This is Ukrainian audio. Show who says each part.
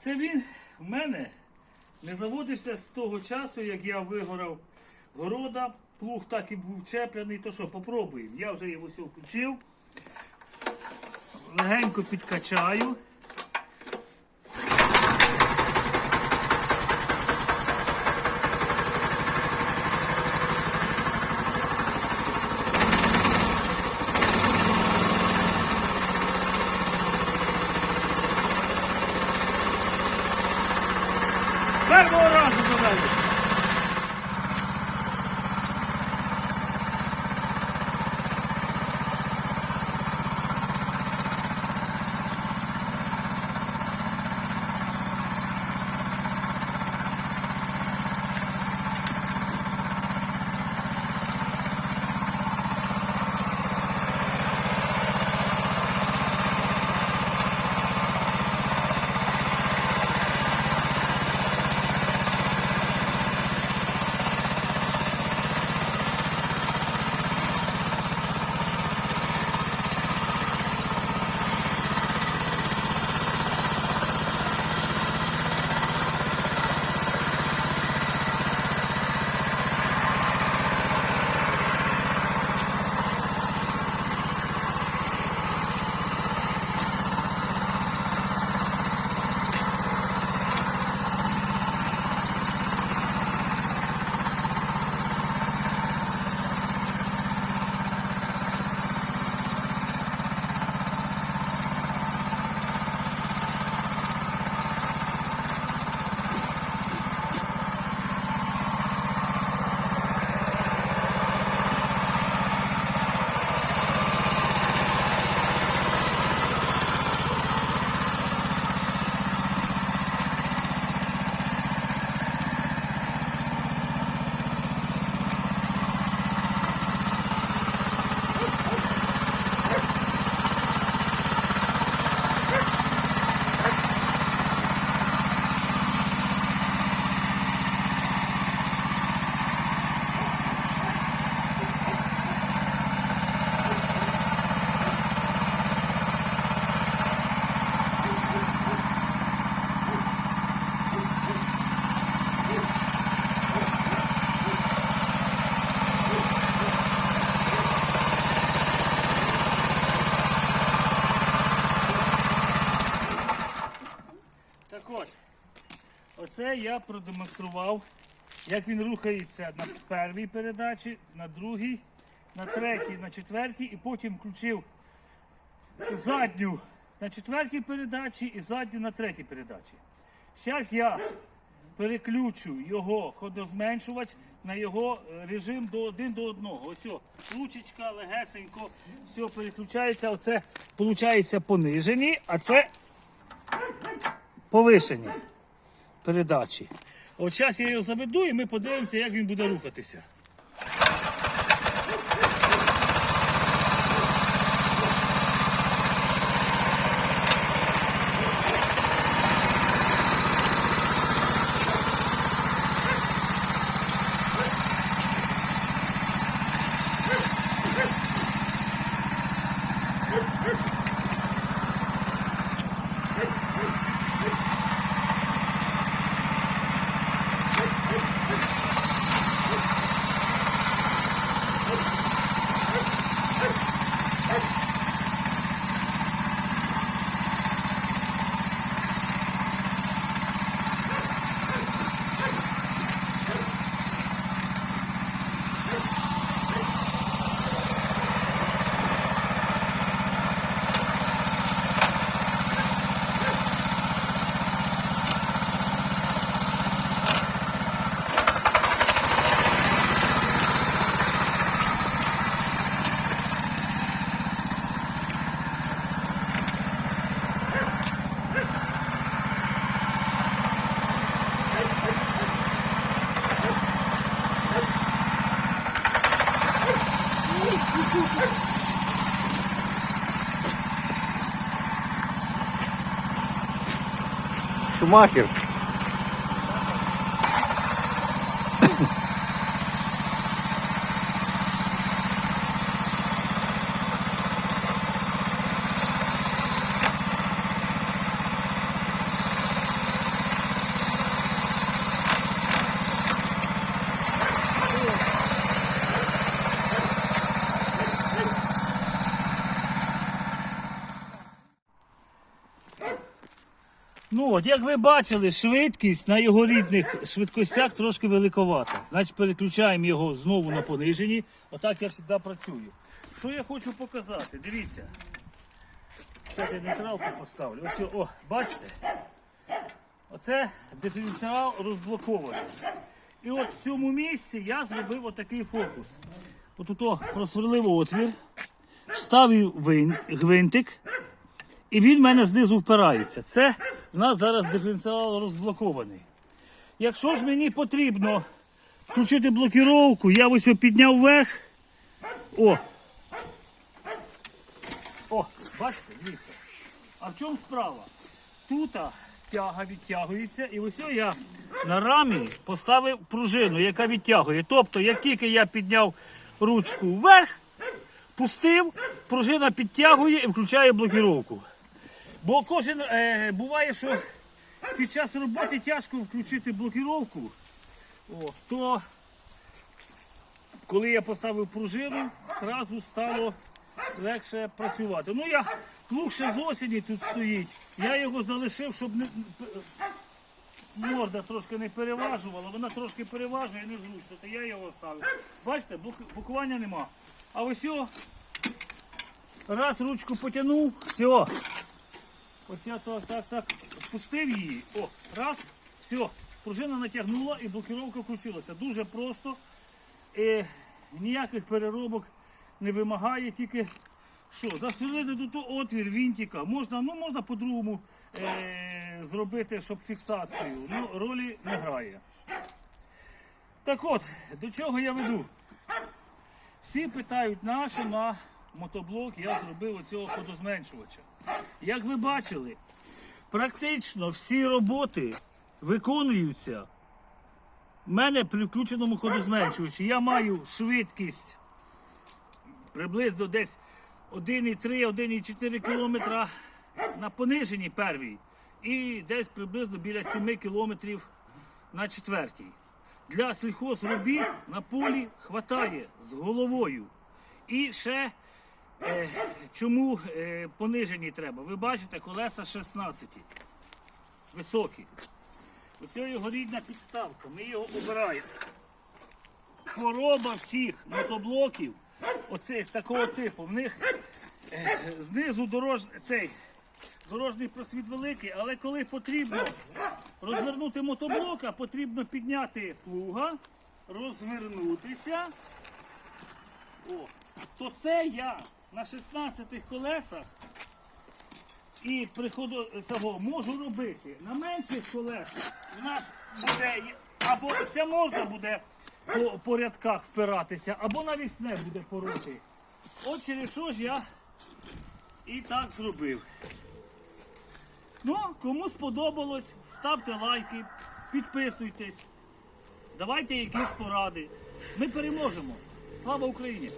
Speaker 1: Це він в мене не заводився з того часу, як я вигорав города. Плуг так і був чепляний, то що, попробуємо. Я вже його все включив. Легенько підкачаю. Першого разу довели. Оце я продемонстрував, як він рухається на першій передачі, на другій, на третій, на четвертій, і потім включив задню на четвертій передачі і задню на третій передачі. Зараз я переключу його ходозменшувач на його е, режим до один до одного. Ось о, ручечка легесенько, все переключається. Оце виходить понижені, а це повишені передачі. От зараз я його заведу і ми подивимося, як він буде рухатися.
Speaker 2: Шумахер.
Speaker 1: Ну от, як ви бачили, швидкість на його рідних швидкостях трошки великовата. Значить, переключаємо його знову на понижені. Отак я завжди працюю. Що я хочу показати? Дивіться. Це я нейтралку поставлю. Ось, о, бачите? Оце диференціал розблокований. І от в цьому місці я зробив отакий фокус. От просверлив отвір, вставив гвинтик, і він в мене знизу впирається. Це в нас зараз диференціал розблокований. Якщо ж мені потрібно включити блокіровку, я ось його підняв вверх. О! О, бачите, дивіться. А в чому справа? Тут тяга відтягується, і ось я на рамі поставив пружину, яка відтягує. Тобто, як тільки я підняв ручку вверх, пустив, пружина підтягує і включає блокіровку. Бо кожен е, буває, що під час роботи тяжко включити блокіровку, о, то коли я поставив пружину, зразу стало легше працювати. Ну я плуг ще з осені тут стоїть. Я його залишив, щоб не морда трошки не переважувала. Вона трошки переважує, незручно, то я його оставив. Бачите, блок- блокування нема. А ось о, раз ручку потягнув, все. Ось я так, так, так спустив її. О, раз, все. Пружина натягнула і блокировка включилася. Дуже просто. Е, ніяких переробок не вимагає, тільки що, засверлити тут отвір вінтика. Можна, ну, можна по-другому е, зробити, щоб фіксацію. Ну, ролі не грає. Так от, до чого я веду? Всі питають, на що на мотоблок я зробив оцього ходозменшувача. Як ви бачили, практично всі роботи виконуються в мене при включеному ходозменшувачі. Я маю швидкість приблизно десь 1,3-1,4 км на пониженій первій і десь приблизно біля 7 км на четвертій. Для сільхозробіт на полі хватає з головою. І ще чому е, понижені треба? Ви бачите, колеса 16. Високі. Ось його рідна підставка. Ми його обираємо. Хвороба всіх мотоблоків, оцих такого типу, в них е, знизу дорож, цей, дорожній просвіт великий, але коли потрібно розвернути мотоблока, потрібно підняти плуга, розвернутися. О, то це я на 16 колесах і приходу цього можу робити. На менших колесах у нас буде або ця морда буде по, по рядках впиратися, або навісне буде пороти. От через що ж я і так зробив. Ну, кому сподобалось, ставте лайки, підписуйтесь, давайте якісь поради. Ми переможемо. Слава Україні!